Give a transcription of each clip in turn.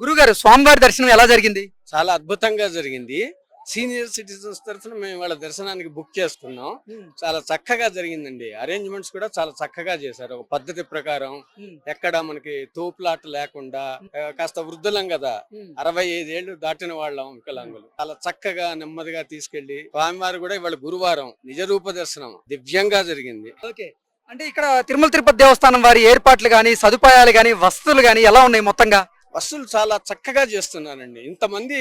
గురుగారు స్వామివారి దర్శనం ఎలా జరిగింది? చాలా అద్భుతంగా జరిగింది. సీనియర్ సిటిజన్స్ తరఫున మేము వాళ్ళ దర్శనానికి బుక్ చేసుకున్నాం. చాలా చక్కగా జరిగిందండి. అరేంజ్మెంట్స్ కూడా చాలా చక్కగా చేశారు. ఒక పద్ధతి ప్రకారం ఎక్కడ మనకి తోపులాట లేకుండా కాస్త వృద్ధులం కదా. అరవై ఐదేళ్ళు దాటిన వాళ్ళం వికలాంగులు. చాలా చక్కగా నెమ్మదిగా తీసుకెళ్ళి స్వామివారు కూడా ఇవాళ గురువారం నిజ రూప దర్శనం దివ్యంగా జరిగింది. ఓకే. అంటే ఇక్కడ తిరుమల తిరుపతి దేవస్థానం వారి ఏర్పాట్లు గాని సదుపాయాలు గాని వసతులు గాని ఎలా ఉన్నాయి మొత్తంగా? బస్సులు చాలా చక్కగా చేస్తున్నారండి. ఇంతమంది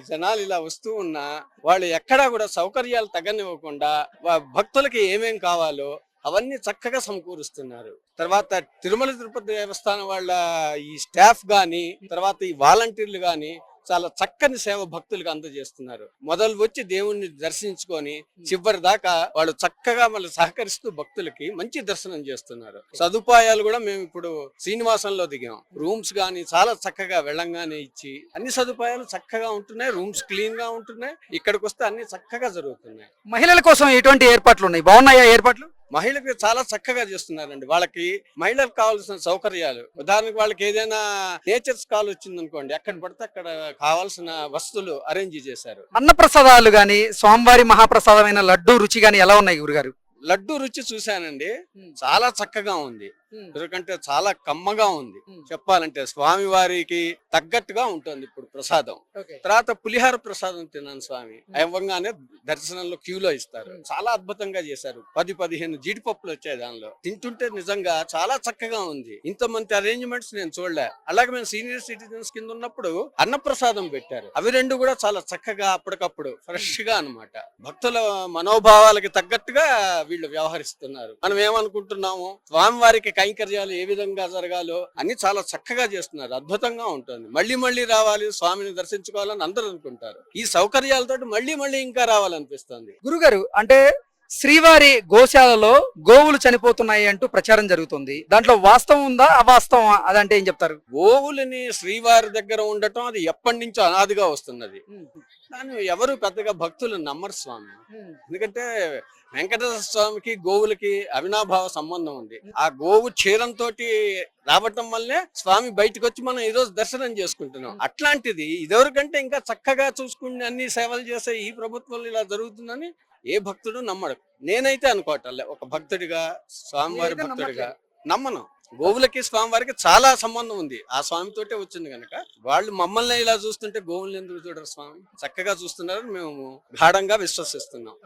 జనాలు ఇలా వస్తూ ఉన్నా వాళ్ళు ఎక్కడా కూడా సౌకర్యాలు తగ్గనివ్వకుండా వా- భక్తులకి ఏమేం కావాలో అవన్నీ చక్కగా సమకూరుస్తున్నారు. తర్వాత తిరుమల తిరుపతి దేవస్థానం వాళ్ళ ఈ స్టాఫ్ గాని తర్వాత ఈ వాలంటీర్లు గాని చాలా చక్కని సేవ భక్తులకు అందజేస్తున్నారు. మొదలు వచ్చి దేవుణ్ణి దర్శించుకొని చివరి దాకా వాళ్ళు చక్కగా మళ్ళీ సహకరిస్తూ భక్తులకి మంచి దర్శనం చేస్తున్నారు. సదుపాయాలు కూడా మేము ఇప్పుడు శ్రీనివాసంలో దిగాం. రూమ్స్ గాని చాలా చక్కగా వెళ్ళంగానే ఇచ్చి అన్ని సదుపాయాలు చక్కగా ఉంటున్నాయి. రూమ్స్ క్లీన్గా ఉంటున్నాయి. ఇక్కడికి వస్తే అన్ని చక్కగా జరుగుతున్నాయి. మహిళల కోసం ఎటువంటి ఏర్పాట్లు ఉన్నాయి? బాగున్నాయా ఏర్పాట్లు? మహిళలకు చాలా చక్కగా చేస్తున్నారండి. వాళ్ళకి మహిళలకు కావాల్సిన సౌకర్యాలు. ఉదాహరణకు వాళ్ళకి ఏదైనా నేచర్స్ కాల్ వచ్చింది అనుకోండి ఎక్కడ పడితే అక్కడ కావాల్సిన వస్తువులు అరేంజ్ చేశారు. అన్నప్రసాదాలు గాని స్వామివారి మహాప్రసాదమైన లడ్డు రుచి గాని ఎలా ఉన్నాయి గురుగారు? లడ్డు రుచి చూశానండి. చాలా చక్కగా ఉంది. ఎందుకంటే చాలా కమ్మగా ఉంది. చెప్పాలంటే స్వామి వారికి తగ్గట్టుగా ఉంటుంది ఇప్పుడు ప్రసాదం. తర్వాత పులిహార ప్రసాదం తిన్నాను స్వామి. అవ్వంగానే దర్శనంలో క్యూలో ఇస్తారు. చాలా అద్భుతంగా చేశారు. పది పదిహేను జీడిపప్పులు వచ్చాయి దానిలో. తింటుంటే నిజంగా చాలా చక్కగా ఉంది. ఇంత మంచి అరేంజ్మెంట్స్ నేను చూడలే. అలాగే మేము సీనియర్ సిటిజన్స్ కింద ఉన్నప్పుడు అన్నప్రసాదం పెట్టారు. అవి రెండు కూడా చాలా చక్కగా అప్పటికప్పుడు ఫ్రెష్గా అన్నమాట. భక్తుల మనోభావాలకి తగ్గట్టుగా వీళ్ళు వ్యవహరిస్తున్నారు. మనం ఏమనుకుంటున్నాము? స్వామివారికి కైంకర్యాలు ఏ విధంగా జరగాలో అన్ని చాలా చక్కగా చేస్తున్నారు. అద్భుతంగా ఉంటుంది. మళ్ళీ మళ్ళీ రావాలి స్వామిని దర్శించుకోవాలని అందరూ అనుకుంటారు. ఈ సౌకర్యాలతోటి మళ్ళీ మళ్ళీ ఇంకా రావాలనిపిస్తుంది. గురుగారు అంటే శ్రీవారి గోశాలలో గోవులు చనిపోతున్నాయి అంటూ ప్రచారం జరుగుతుంది. దాంట్లో వాస్తవం ఉందా? అవాస్తవం అదంటే ఏం చెప్తారు? గోవులని శ్రీవారి దగ్గర ఉండటం అది ఎప్పటి నుంచో అనాదిగా వస్తున్నది. కానీ ఎవరు పెద్దగా భక్తులు నమ్మరు స్వామి. ఎందుకంటే వెంకటేశ్వర స్వామికి గోవులకి అవినాభావ సంబంధం ఉంది. ఆ గోవు క్షీరంతో రావటం వల్లే స్వామి బయటకు వచ్చి మనం ఈ రోజు దర్శనం చేసుకుంటున్నాం. అట్లాంటిది ఇదివరకంటే ఇంకా చక్కగా చూసుకుని అన్ని సేవలు చేసే ఈ ప్రభుత్వంలో ఇలా జరుగుతుందని ఏ భక్తుడు నమ్మడు. నేనైతే అనుకోవటంలే ఒక భక్తుడిగా స్వామివారి భక్తుడిగా నమ్మను. గోవులకి స్వామివారికి చాలా సంబంధం ఉంది. ఆ స్వామితోటే వచ్చింది కనుక వాళ్ళు మమ్మల్ని ఇలా చూస్తుంటే గోవుల్ని ఎందుకు చూడరు స్వామి? చక్కగా చూస్తున్నారని మేము గాఢంగా విశ్వసిస్తున్నాం.